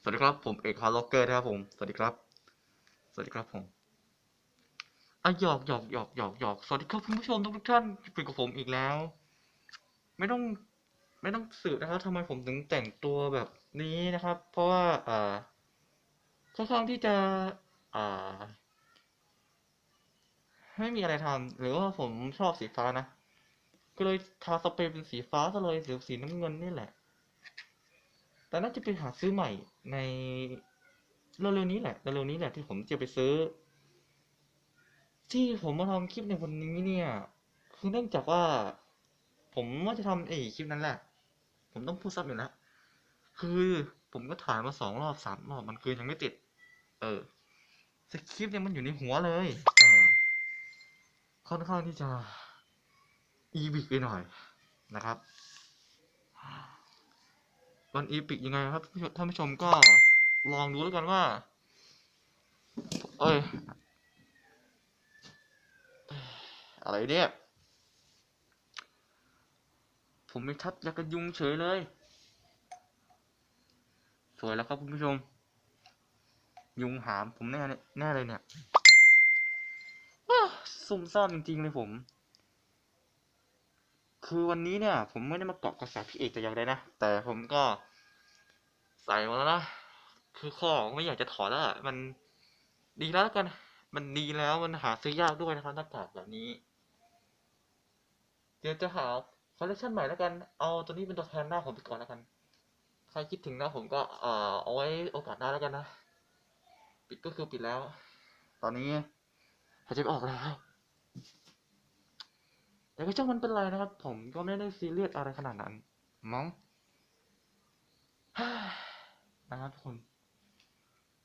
สวัสดีครับผมเอกฮาร์ล็อกเกอร์นะครับผม สวัสดีครับ สวัสดีครับผมอะหยอกหยอกหยอกหยอกหยอกสวัสดีครับคุณผู้ชมทุกท่านเป็นกับผมอีกแล้ว ไม่ต้องไม่ต้องสืบนะครับทำไมผมถึงแต่งตัวแบบนี้นะครับ เพราะว่าอ่าค่อนข้างที่จะอ่าไม่มีอะไรทำหรือว่าผมชอบสีฟ้านะ ก็เลยทาสเปรย์เป็นสีฟ้าซะเลยหรือสีน้ำเงินนี่แหละ แต่น่าจะไปหาซื้อใหม่ในเร็วๆนี้แหละเร็วๆนี้แหละที่ผมจะไปซื้อ ที่ผมมาทำคลิปในวันนี้เนี่ย คือเนื่องจากว่า ผมว่าจะทำไอ้คลิปนั้นแหละ ผมต้องพูดซ้ำอยู่แล้วคือผมก็ถ่ายมาสองรอบสามรอบมันคือยังไม่ติด เออสคริปต์เนี่ยมันอยู่ในหัวเลยแต่ค่อนข้างที่จะอีบิกไปหน่อยนะครับ วันอีพิกยังไงครับท่านผู้ชมก็ลองดูแล้วกันว่า เอ้ย อะไรเนี่ย ผมไม่ทับยากันยุงเฉยเลย สวยแล้วครับคุณผู้ชม ยุงหามผมแน่เลยแน่เลยเนี่ยซุ่มซ่ามจริงๆเลยผม คือวันนี้เนี่ย ผมไม่ได้มาเกาะกระแสพี่เอกแต่อย่างใดนะ แต่ผมก็ใส่มาแล้วนะ คือข้อไม่อยากจะถอดแล้วมันดีแล้วแล้วกัน มันดีแล้วมันหาซื้อยากด้วยนะครับหน้ากากแบบนี้ เดี๋ยวจะหาคอลเลคชันใหม่แล้วกัน เอาตัวนี้เป็นตัวแทนหน้าผมไปก่อนแล้วกัน ใครคิดถึงหน้าผมก็เอ่อเอาไว้โอกาสหน้าแล้วกันนะ ปิดก็คือปิดแล้ว ตอนนี้หายใจไม่ออกแล้ว แต่ก็ช่างมันเป็นไรนะครับ ผมก็ไม่ได้ซีเรียสอะไรขนาดนั้นมั้งนะครับทุกคน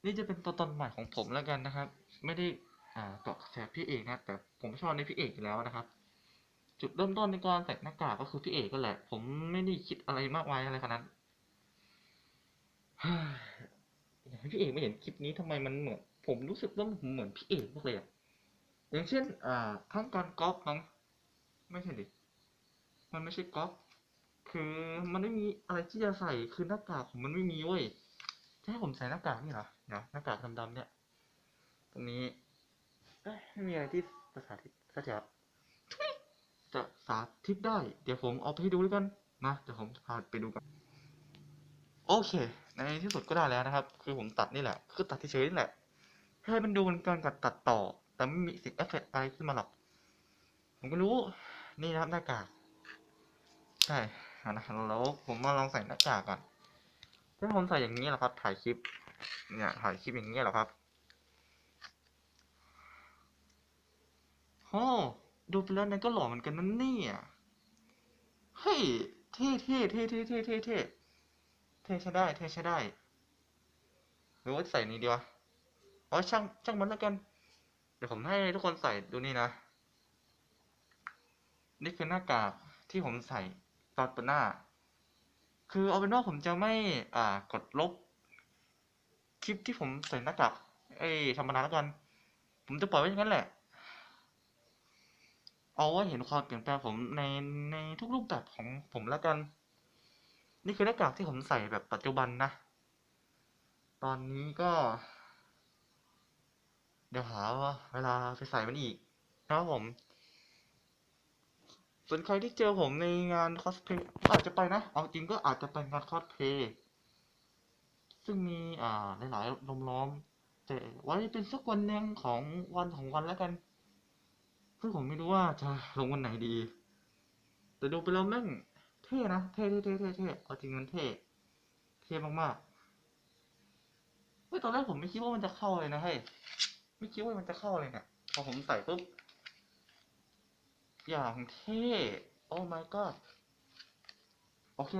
นี่จะเป็นตัวตนใหม่ของผมแล้วกันนะครับ ไม่ได้อ่าเกาะแสพี่เอกนะแต่ผมชอบในพี่เอกอยู่แล้วนะครับ จุดเริ่มต้นในการใส่หน้ากากก็คือพี่เอกก็แหละ ผมไม่ได้คิดอะไรมากมายอะไรขนาดนั้นอยากให้พี่เอกไม่เห็นคลิปนี้ทำไมมันเหมือน ผมรู้สึกว่าผมเหมือนพี่เอกมากเลยอะอย่างเช่นอ่าขั้นการก๊อปมั้ง ไม่ใช่ดิ มันไม่ใช่ก๊อปคือมันไม่มีอะไรที่จะใส่คือหน้ากากผมมันไม่มีเว้ยจะให้ผมใส่หน้ากากนี่เหรอเดี๋ยวหน้ากากดำๆเนี่ย ตรงนี้ไม่มีอะไรที่จะสาธิตก็จะจะสาธิตได้ เดี๋ยวผมเอาไปให้ดูแล้วกันนะเดี๋ยวผมพาไปดูกันโอเค ในที่สุดก็ได้แล้วนะครับ คือผมตัดนี่แหละ คือตัดเฉยๆนี่แหละ ให้มันดูเป็นการกัดตัดต่อ แต่ไม่มีสิ่งเอฟเฟกต์อะไรขึ้นมาหรอก ผมก็รู้ นี่นะครับหน้ากากใช่นะแล้วผมมาลองใส่หน้ากากก่อนถ้าผมใส่อย่างนี้แหละครับ ถ่ายคลิป เนี่ยถ่ายคลิปอย่างนี้แหละครับโอ้ดูไปแล้วนั้นก็หล่อเหมือนกันนั่นเนี่ยเฮ้ยเท่เท่เท่เท่เท่เท่เท่เท่ใช้ได้เท่ใช้ได้หรือว่าใส่นี้ดีวะอ๋อช่างช่างมันแล้วกัน เดี๋ยวผมให้ทุกคนใส่ดูนี่นะ นี่คือหน้ากากที่ผมใส่ตอนเปิดหน้า คือเอาเป็นว่าผมจะไม่อ่ากดลบ คลิปที่ผมใส่หน้ากากไอ้ธรรมดาแล้วกัน ผมจะปล่อยไว้อย่างนั้นแหละ เอาไว้เห็นความเปลี่ยนแปลงผมในในทุกรูปแบบของผมแล้วกัน นี่คือหน้ากากที่ผมใส่แบบปัจจุบันนะ ตอนนี้ก็ เดี๋ยวหาว่าเวลาไปใส่มันอีกนะครับผม ส่วนใครที่เจอผมในงานคอสเพลย์อาจจะไปนะ เอาจริงก็อาจจะไปงานคอสเพลย์ซึ่งมีอ่าหลายๆลมล้อม แต่ไว้เป็นสักวันหนึ่งของวันของวันแล้วกันซึ่งผมไม่รู้ว่าจะลงวันไหนดี แต่ดูไปแล้วแม่งเท่นะ เท่เท่เท่เท่เท่เอาจริงมันเท่ เท่มากๆเฮ้ยตอนแรกผมไม่คิดว่ามันจะเข้าเลยนะเฮ้ย ไม่คิดว่ามันจะเข้าเลยเนี่ยพอผมใส่ปุ๊บ อย่างเท่โอ้ my god โอเค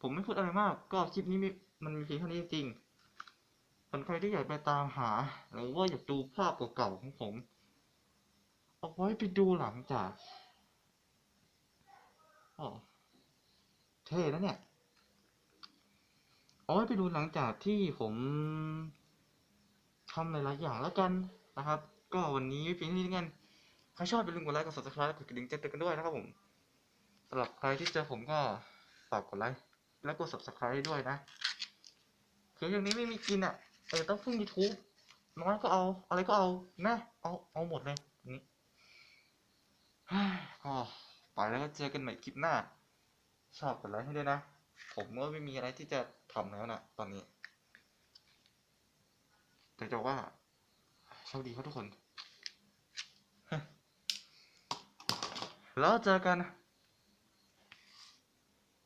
ผมไม่พูดอะไรมาก ก็คลิปนี้มันมีเพียงเท่านี้จริงๆส่วนใครที่อยากไปตามหา หรือว่าอยากดูภาพเก่าๆของผม เอาไว้ไปดูหลังจากโอ้เท่นะเนี่ยเอาไว้ไปดูหลังจากที่ผมทำหลายๆอย่างแล้วกันนะครับ ก็วันนี้เพียงเท่านี้กัน ใครชอบอย่าลืมกดไลค์กด subscribe กดกระดิ่งแจ้งเตือนกันด้วยนะครับผมสำหรับใครที่เจอผมก็ฝากกดไลค์แล้วกด subscribe ด้วยนะคืออย่างนี้ไม่มีกินอะเออต้องพึ่ง YouTube น้อยก็เอา อะไรก็เอานะเอาเอาหมดเลยนนี้เฮ้ยก็ไปแล้วก็เจอกันใหม่คลิปหน้า ชอบกดไลค์ให้ด้วยนะ ผมก็ไม่มีอะไรที่จะทำแล้วนะตอนนี้แต่จะว่าโชคดีครับทุกคน Belajar.